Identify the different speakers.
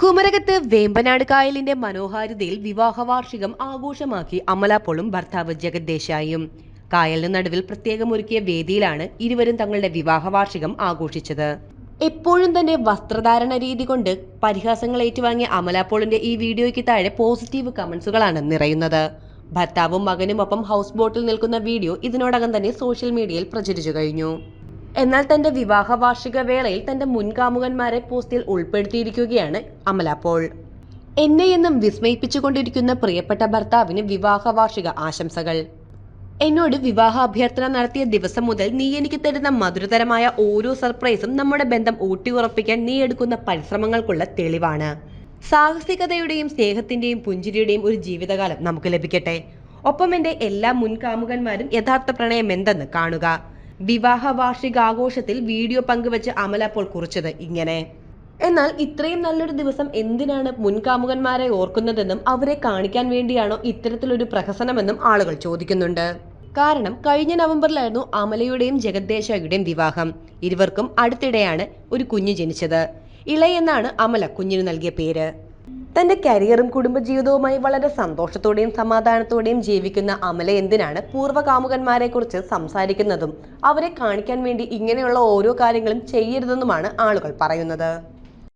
Speaker 1: കുമരകത്ത് വേമ്പനാട് കായലിന്റെ മനോഹാരിതയിൽ വിവാഹ വാർഷികം ആഘോഷമാക്കി അമലാപ്പോളും ഭർത്താവ് ജഗത് ദേശായിയും. കായലിന് നടുവിൽ പ്രത്യേകം ഒരുക്കിയ വേദിയിലാണ് ഇരുവരും തങ്ങളുടെ വിവാഹ വാർഷികം ആഘോഷിച്ചത്. എപ്പോഴും തന്നെ വസ്ത്രധാരണ രീതി കൊണ്ട് പരിഹാസങ്ങൾ ഏറ്റുവാങ്ങിയ അമലാപ്പോളിന്റെ ഈ വീഡിയോയ്ക്ക് താഴെ പോസിറ്റീവ് കമന്റ്സുകളാണ് നിറയുന്നത്. ഭർത്താവും മകനുമൊപ്പം ഹൗസ് ബോട്ടിൽ നിൽക്കുന്ന വീഡിയോ ഇതിനോടകം തന്നെ സോഷ്യൽ മീഡിയയിൽ പ്രചരിച്ചു കഴിഞ്ഞു. എന്നാൽ തന്റെ വിവാഹ വാർഷിക വേളയിൽ തന്റെ മുൻകാമുകന്മാരെ പോസ്റ്റിൽ ഉൾപ്പെടുത്തിയിരിക്കുകയാണ് അമല പോൾ. എന്നെ എന്നും വിസ്മയിപ്പിച്ചുകൊണ്ടിരിക്കുന്ന പ്രിയപ്പെട്ട ഭർത്താവിന് വിവാഹ വാർഷിക ആശംസകൾ. എന്നോട് വിവാഹ അഭ്യർത്ഥന നടത്തിയ ദിവസം മുതൽ നീ എനിക്ക് തരുന്ന മധുരതരമായ ഓരോ സർപ്രൈസും നമ്മുടെ ബന്ധം ഊട്ടിയുറപ്പിക്കാൻ നീ എടുക്കുന്ന പരിശ്രമങ്ങൾക്കുള്ള തെളിവാണ്. സാഹസികതയുടെയും സ്നേഹത്തിന്റെയും പുഞ്ചിരിയുടെയും ഒരു ജീവിതകാലം നമുക്ക് ലഭിക്കട്ടെ. ഒപ്പം എന്റെ എല്ലാ മുൻകാമുകന്മാരും യഥാർത്ഥ പ്രണയം എന്തെന്ന് കാണുക. വിവാഹ വാർഷികാഘോഷത്തിൽ വീഡിയോ പങ്കുവച്ച് അമല അപ്പോൾ കുറിച്ചത് ഇങ്ങനെ. എന്നാൽ ഇത്രയും നല്ലൊരു ദിവസം എന്തിനാണ് മുൻകാമുകന്മാരെ ഓർക്കുന്നതെന്നും അവരെ കാണിക്കാൻ വേണ്ടിയാണോ ഇത്തരത്തിലൊരു പ്രഹസനമെന്നും ആളുകൾ ചോദിക്കുന്നുണ്ട്. കാരണം കഴിഞ്ഞ നവംബറിലായിരുന്നു അമലയുടെയും ജഗദ്ദേശയുടെയും വിവാഹം. ഇരുവർക്കും അടുത്തിടെയാണ് ഒരു കുഞ്ഞ് ജനിച്ചത്. ഇളയെന്നാണ് അമല കുഞ്ഞിന് നൽകിയ പേര്. തന്റെ കരിയറും കുടുംബജീവിതവുമായി വളരെ സന്തോഷത്തോടെയും സമാധാനത്തോടെയും ജീവിക്കുന്ന അമല എന്തിനാണ് പൂർവകാമുകന്മാരെ കുറിച്ച് സംസാരിക്കുന്നതും? അവരെ കാണിക്കാൻ വേണ്ടി ഇങ്ങനെയുള്ള ഓരോ കാര്യങ്ങളും ചെയ്യരുതെന്നുമാണ് ആളുകൾ പറയുന്നത്.